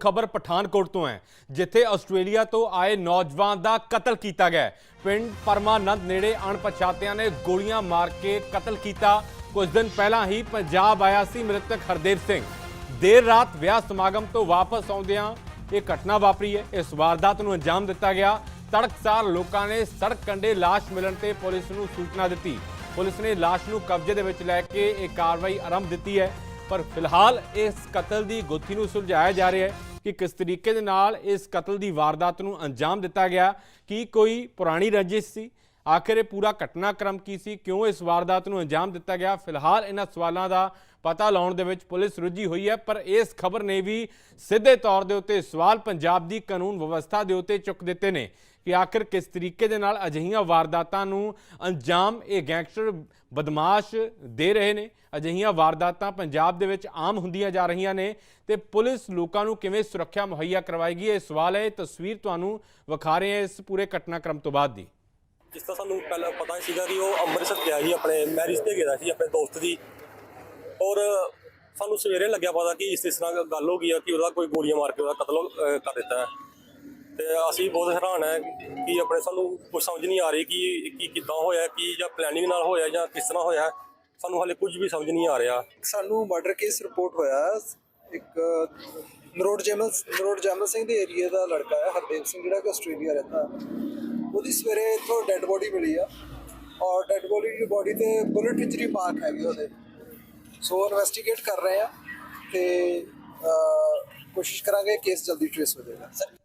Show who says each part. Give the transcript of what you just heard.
Speaker 1: ਖਬਰ ਪਠਾਨਕੋਟ ਤੋਂ ਹੈ, ਜਿੱਥੇ ਆਸਟ੍ਰੇਲੀਆ ਤੋਂ ਆਏ ਨੌਜਵਾਨ ਦਾ ਕਤਲ ਕੀਤਾ ਗਿਆ ਪਿੰਡ ਪਰਮਾਨੰਦ ਨੇੜੇ ਅਣਪਛਾਤਿਆਂ ਨੇ ਗੋਲੀਆਂ ਮਾਰ ਕੇ ਕਤਲ ਕੀਤਾ। ਕੁਝ ਦਿਨ ਪਹਿਲਾਂ ਹੀ ਪੰਜਾਬ ਆਇਆ ਸੀ ਮ੍ਰਿਤਕ ਹਰਦੇਵ ਸਿੰਘ। ਦੇਰ ਰਾਤ ਵਿਆਹ ਸਮਾਗਮ ਤੋਂ ਵਾਪਸ ਆਉਂਦਿਆਂ ਇਹ ਘਟਨਾ ਵਾਪਰੀ ਹੈ। ਇਸ ਵਾਰਦਾਤ ਨੂੰ ਅੰਜਾਮ ਦਿੱਤਾ ਗਿਆ। ਤੜਕਸਾਰ ਲੋਕਾਂ ਨੇ ਸੜਕ ਕੰਢੇ ਲਾਸ਼ ਮਿਲਣ ਤੇ ਪੁਲਿਸ ਨੂੰ ਸੂਚਨਾ ਦਿੱਤੀ। ਪੁਲਿਸ ਨੇ ਲਾਸ਼ ਨੂੰ ਕਬਜ਼ੇ ਦੇ ਵਿੱਚ ਲੈ ਕੇ ਇਹ ਕਾਰਵਾਈ ਆਰੰਭ ਦਿੱਤੀ ਹੈ। ਪਰ ਫਿਲਹਾਲ ਇਸ ਕਤਲ ਦੀ ਗੁੱਥੀ ਨੂੰ ਸੁਲਝਾਇਆ ਜਾ ਰਿਹਾ ਹੈ ਕਿ ਕਿਸ ਤਰੀਕੇ ਦੇ ਨਾਲ ਇਸ ਕਤਲ ਦੀ ਵਾਰਦਾਤ ਨੂੰ ਅੰਜਾਮ ਦਿੱਤਾ ਗਿਆ, ਕੀ ਕੋਈ ਪੁਰਾਣੀ ਰੰਜਿਸ਼ ਸੀ? ਆਖਿਰ ਇਹ ਪੂਰਾ ਘਟਨਾਕ੍ਰਮ ਕੀ ਸੀ? ਕਿਉਂ ਇਸ ਵਾਰਦਾਤ ਨੂੰ ਅੰਜਾਮ ਦਿੱਤਾ ਗਿਆ? ਫਿਲਹਾਲ ਇਹਨਾਂ ਸਵਾਲਾਂ ਦਾ ਪਤਾ ਲਾਉਣ ਦੇ ਵਿੱਚ ਪੁਲਿਸ ਰੁੱਝੀ ਹੋਈ ਹੈ, ਪਰ ਇਸ ਖਬਰ ਨੇ ਵੀ ਸਿੱਧੇ ਤੌਰ ਦੇ ਉੱਤੇ ਸਵਾਲ ਪੰਜਾਬ ਦੀ ਕਾਨੂੰਨ ਵਿਵਸਥਾ ਦੇ ਉੱਤੇ ਚੁੱਕ ਦਿੱਤੇ ਨੇ ਕਿ ਆਖਿਰ ਕਿਸ ਤਰੀਕੇ ਦੇ ਨਾਲ ਅਜਿਹੀਆਂ ਵਾਰਦਾਤਾਂ ਨੂੰ ਅੰਜਾਮ ਇਹ ਗੈਂਗਸਟਰ ਬਦਮਾਸ਼ ਦੇ ਰਹੇ ਨੇ? ਅਜਿਹੀਆਂ ਵਾਰਦਾਤਾਂ ਪੰਜਾਬ ਦੇ ਵਿੱਚ ਆਮ ਹੁੰਦੀਆਂ ਜਾ ਰਹੀਆਂ ਨੇ ਤੇ ਪੁਲਿਸ ਲੋਕਾਂ ਨੂੰ ਕਿਵੇਂ ਸੁਰੱਖਿਆ ਮੁਹੱਈਆ ਕਰਵਾਏਗੀ? ਇਹ ਸਵਾਲ ਹੈ, ਇਹ ਤਸਵੀਰ ਤੁਹਾਨੂੰ ਵਿਖਾ ਰਹੇ ਹਾਂ ਇਸ ਪੂਰੇ ਘਟਨਾਕ੍ਰਮ ਤੋਂ ਬਾਅਦ ਦੀ।
Speaker 2: ਜਿਸ ਤਰ੍ਹਾਂ ਸਾਨੂੰ ਪਹਿਲਾਂ ਪਤਾ ਸੀਗਾ ਕਿ ਉਹ ਅੰਮ੍ਰਿਤਸਰ ਗਿਆ ਸੀ ਆਪਣੇ ਮੈਰਿਜ ਤੇ ਗਿਆ ਸੀ ਆਪਣੇ ਦੋਸਤ ਦੀ। ਔਰ ਸਾਨੂੰ ਸਵੇਰੇ ਲੱਗਿਆ ਪਤਾ ਕਿ ਇਸ ਇਸ ਤਰ੍ਹਾਂ ਗੱਲ ਹੋ ਗਈ ਆ ਕਿ ਉਹਦਾ ਕੋਈ ਗੋਲੀਆਂ ਮਾਰ ਕੇ ਉਹਦਾ ਕਤਲ ਅਹ, ਕਰ ਦਿੱਤਾ ਹੈ। ਤੇ ਅਸੀਂ ਬਹੁਤ ਹੈਰਾਨ ਹੈ ਕਿ ਆਪਣੇ ਸਾਨੂੰ ਕੁਝ ਸਮਝ ਨਹੀਂ ਆ ਰਹੀ ਕਿ ਕੀ ਕਿੱਦਾਂ ਹੋਇਆ ਕਿ ਜਾਂ ਪਲੈਨਿੰਗ ਨਾਲ ਹੋਇਆ ਜਾਂ ਕਿਸ ਤਰ੍ਹਾਂ ਹੋਇਆ। ਸਾਨੂੰ ਹਾਲੇ ਕੁਝ ਵੀ ਸਮਝ ਨਹੀਂ ਆ ਰਿਹਾ।
Speaker 3: ਸਾਨੂੰ ਮਰਡਰ ਕੇਸ ਰਿਪੋਰਟ ਹੋਇਆ। ਇੱਕ ਨਰੋਡ ਜੈਮਲ ਨਰੋਟ ਜੈਮਲ ਸਿੰਘ ਦੇ ਏਰੀਆ ਦਾ ਲੜਕਾ ਹੈ ਹਰਦੇਵ ਸਿੰਘ ਜਿਹੜਾ ਕਿ ਆਸਟ੍ਰੇਲੀਆ ਰਹਿੰਦਾ। ਹੈ। ਉਹਦੀ ਸਵੇਰੇ ਇੱਥੋਂ ਡੈੱਡ ਬੋਡੀ ਮਿਲੀ ਆ ਔਰ ਡੈੱਡ ਬੋਡੀ ਦੀ ਬੋਡੀ ਤੇ ਬੁਲਟ ਇੰਜਰੀ ਮਾਰਕ ਹੈਗੀ ਉਹਦੇ। ਸੋ ਇਨਵੈਸਟੀਗੇਟ ਕਰ ਰਹੇ ਆ ਤੇ ਕੋਸ਼ਿਸ਼ ਕਰਾਂਗੇ ਕੇਸ ਜਲਦੀ ਟ੍ਰੇਸ ਹੋ ਜਾਏਗਾ।